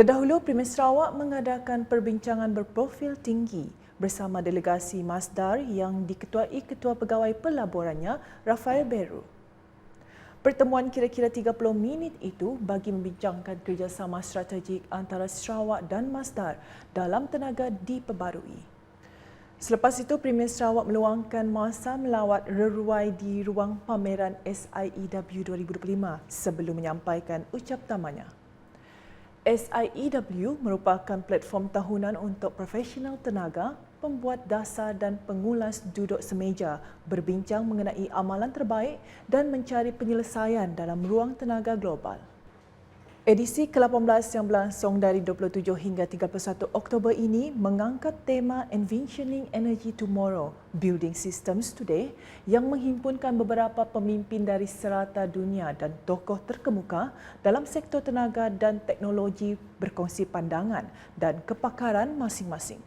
Terdahulu, Primis Sarawak mengadakan perbincangan berprofil tinggi bersama delegasi Masdar yang diketuai Ketua Pegawai Pelaburannya, Rafael Beru. Pertemuan kira-kira 30 minit itu bagi membincangkan kerjasama strategik antara Sarawak dan Masdar dalam tenaga diperbarui. Selepas itu, Premier Sarawak meluangkan masa melawat reruai di ruang pameran SIEW 2025 sebelum menyampaikan ucap tamanya. SIEW merupakan platform tahunan untuk profesional tenaga, pembuat dasar dan pengulas duduk semeja berbincang mengenai amalan terbaik dan mencari penyelesaian dalam ruang tenaga global. Edisi ke-18 yang berlangsung dari 27 hingga 31 Oktober ini mengangkat tema Envisioning Energy Tomorrow, Building Systems Today yang menghimpunkan beberapa pemimpin dari serata dunia dan tokoh terkemuka dalam sektor tenaga dan teknologi berkongsi pandangan dan kepakaran masing-masing.